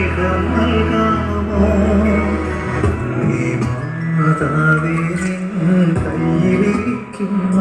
വരം നൽകാമോ? ഈ മാതാവേ നിൻ കയ്യിലിരിക്കുന്ന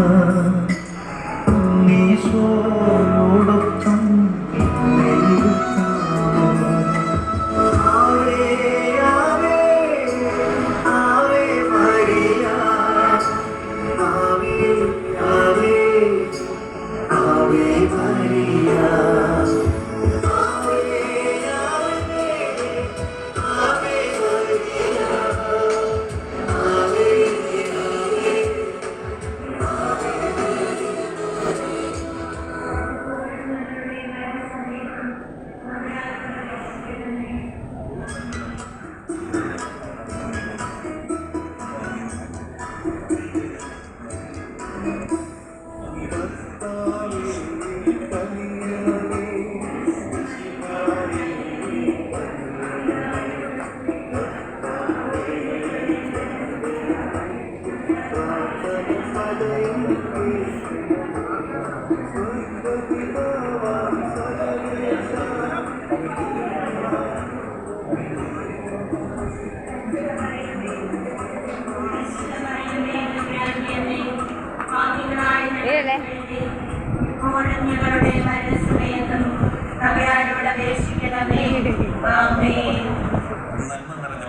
നന്മ നിറഞ്ഞു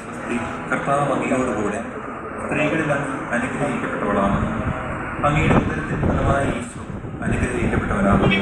സ്വസ്തി. കർത്താവ് അങ്ങയോടുകൂടെ സ്ത്രീകളിൽ അങ്ങ് അനുഗ്രഹിക്കപ്പെട്ടവളാണ്. അങ്ങയുടെ ഉദരത്തിൽ ഫലമായ ഈശോ അനുഗ്രഹിക്കപ്പെട്ടവനാകുന്നു.